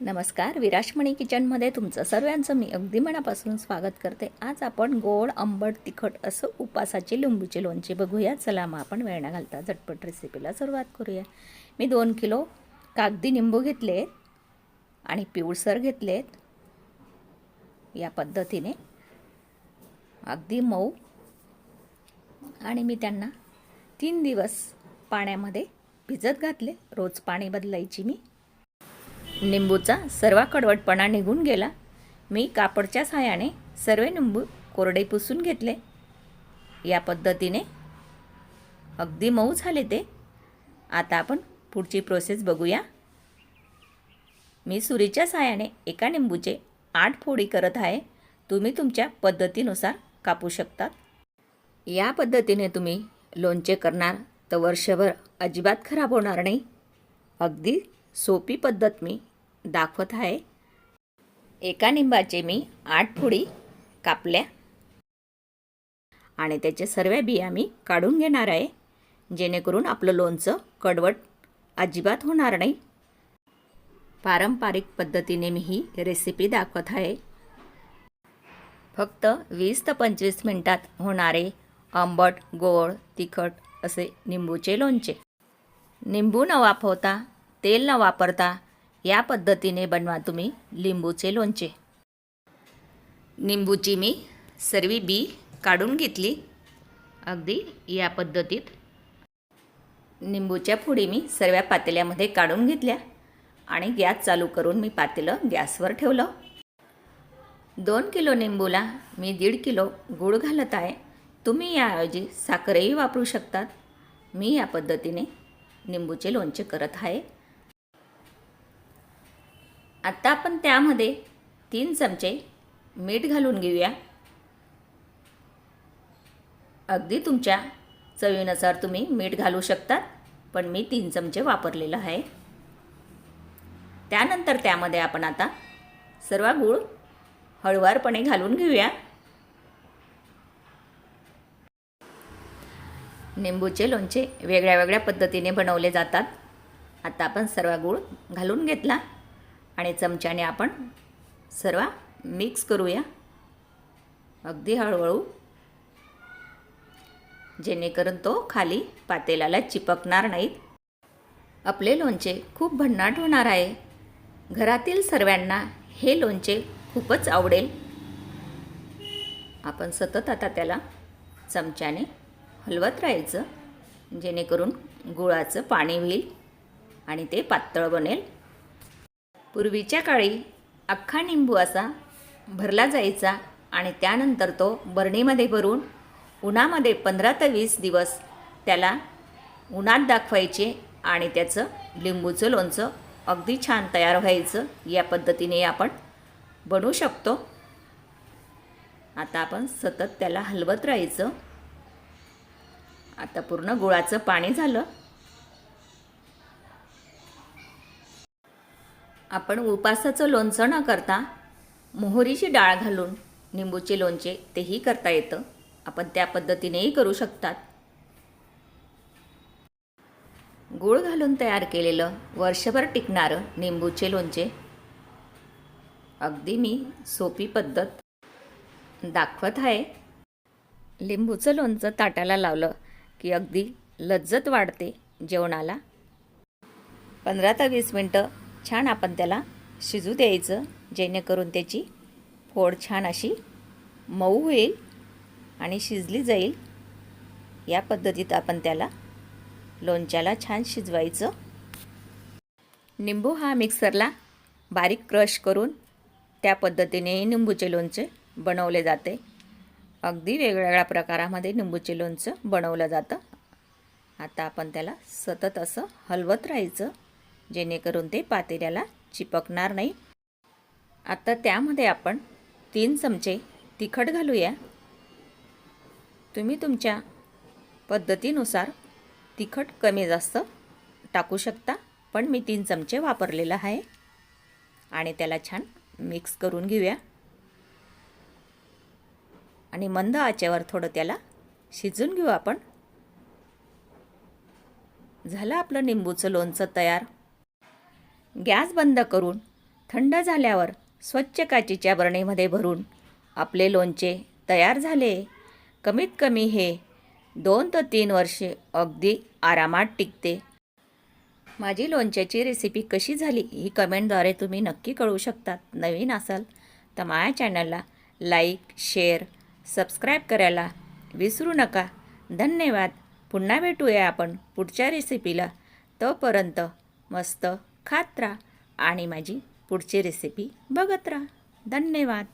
नमस्कार विराशमणी किचनमध्ये तुमचं सर्वांचं मी अगदी मनापासून स्वागत करते. आज आपण गोड आंबट तिखट असं उपासाचे लिंबूचे लोणचे बघूया. चला मग आपण वेळ न घालता झटपट रेसिपीला सुरुवात करूया. मी दोन किलो कागदी निंबू घेतले आणि पिवळसर घेतलेत. या पद्धतीने अगदी मऊ. आणि मी त्यांना तीन दिवस पाण्यामध्ये भिजत घातले. रोज पाणी बदलायची मी. निंबूचा सर्व कडवटपणा निघून गेला. मी कापडच्या सहाय्याने सर्व निंबू कोरडे पुसून घेतले. या पद्धतीने अगदी मऊ झाले ते. आता आपण पुढची प्रोसेस बघूया. मी सुरीच्या सहाय्याने एका निंबूचे आठ फोडी करत आहे. तुम्ही तुमच्या पद्धतीनुसार कापू शकतात. या पद्धतीने तुम्ही लोणचे करणार तर वर्षभर अजिबात खराब होणार नाही. अगदी सोपी पद्धत मी दाखवत आहे. एका निंबाचे मी आठ फुडी कापल्या. आणि त्याचे सर्व बिया मी काढून घेणार आहे. जेणेकरून आपलं लोणचं कडवट अजिबात होणार नाही. पारंपरिक पद्धतीने मी ही रेसिपी दाखवत आहे. फक्त वीस ते पंचवीस मिनटात होणारे आंबट गोड तिखट असे निंबूचे लोणचे. निंबू न वाफवता तेल न वापरता या पद्धतीने बनवा तुम्ही लिंबूचे लोणचे. निंबूची मी सर्व बी काढून घेतली. अगदी या पद्धतीत. निंबूच्या फोडी मी सर्व पातेल्यामध्ये काढून घेतल्या आणि गॅस चालू करून मी पातेलं गॅसवर ठेवलं. दोन किलो निंबूला मी दीड किलो गूळ घालत आहे. तुम्ही याऐवजी साखरही वापरू शकतात. मी या पद्धतीने निंबूचे लोणचे करत आहे. आत्ता आपण त्यामध्ये तीन चमचे मीठ घालून घेऊया. अगदी तुमच्या चवीनुसार तुम्ही मीठ घालू शकतात पण मी तीन चमचे वापरलेलं आहे. त्यानंतर त्यामध्ये आपण आता सर्व गूळ हळुवारपणे घालून घेऊया. निंबूचे लोणचे वेगळ्या वेगळ्या पद्धतीने बनवले जातात. आता आपण सर्व गूळ घालून घेतला. आणि चमच्याने आपण सर्व मिक्स करूया. अगदी हळूहळू. जेणेकरून तो खाली पातेल्याला चिपकणार नाहीत. आपले लोणचे खूप भन्नाट होणार आहे. घरातील सर्वांना हे लोणचे खूपच आवडेल. आपण सतत आता त्याला चमच्याने हलवत राहायचं जेणेकरून गुळाचं पाणी होईल आणि ते पातळ बनेल. पूर्वीच्या काळी अख्खा निंबू असा भरला जायचा आणि त्यानंतर तो बरणीमध्ये भरून उन्हामध्ये पंधरा ते वीस दिवस त्याला उन्हात दाखवायचे आणि त्याचं लिंबूचं लोणचं अगदी छान तयार व्हायचं. या पद्धतीने आपण बनवू शकतो. आता आपण सतत त्याला हलवत राहायचं. आता पूर्ण गुळाचं पाणी झालं. आपण उपासाचं लोणचं न करता मोहरीची डाळ घालून निंबूचे लोणचे तेही करता येतं. आपण त्या पद्धतीनेही करू शकतात. गूळ घालून तयार केलेलं वर्षभर टिकणारं निंबूचे लोणचे अगदी मी सोपी पद्धत दाखवत आहे. लिंबूचं लोणचं ताटाला लावलं की अगदी लज्जत वाढते जेवणाला. पंधरा ते वीस मिनटं छान आपण त्याला शिजू द्यायचं जेणेकरून त्याची फोड छान अशी मऊ होईल आणि शिजली जाईल. या पद्धतीत आपण त्याला लोणच्याला छान शिजवायचं. निंबू हा मिक्सरला बारीक क्रश करून त्या पद्धतीने निंबूचे लोणचे बनवले जाते. अगदी वेगवेगळ्या प्रकारामध्ये निंबूचे लोणचं बनवलं जातं. आता आपण त्याला सतत असं हलवत राहायचं. जेणेकरून ते पातेल्याला चिपकणार नाही. आता त्यामध्ये आपण तीन चमचे तिखट घालूया. तुम्ही तुमच्या पद्धतीनुसार तिखट कमी जास्त टाकू शकता पण मी तीन चमचे वापरलेलं आहे. आणि त्याला छान मिक्स करून घेऊया. आणि मंद आचेवर थोडं त्याला शिजून घेऊ आपण. झालं आपलं निंबूचं लोणचं तयार. गॅस बंद करून थंड झाल्यावर स्वच्छ काचीच्या बरणीमध्ये भरून आपले लोणचे तयार झाले. कमीत कमी हे दोन ते तीन वर्षे अगदी आरामात टिकते. माझी लोणच्याची रेसिपी कशी झाली ही कमेंटद्वारे तुम्ही नक्की कळवू शकतात. नवीन असाल तर माझ्या चॅनलला लाईक शेअर सबस्क्राईब करायला विसरू नका. धन्यवाद. पुन्हा भेटूया आपण पुढच्या रेसिपीला तोपर्यंत मस्त खात राहा आणि माझी पुढची रेसिपी बघत राहा. धन्यवाद.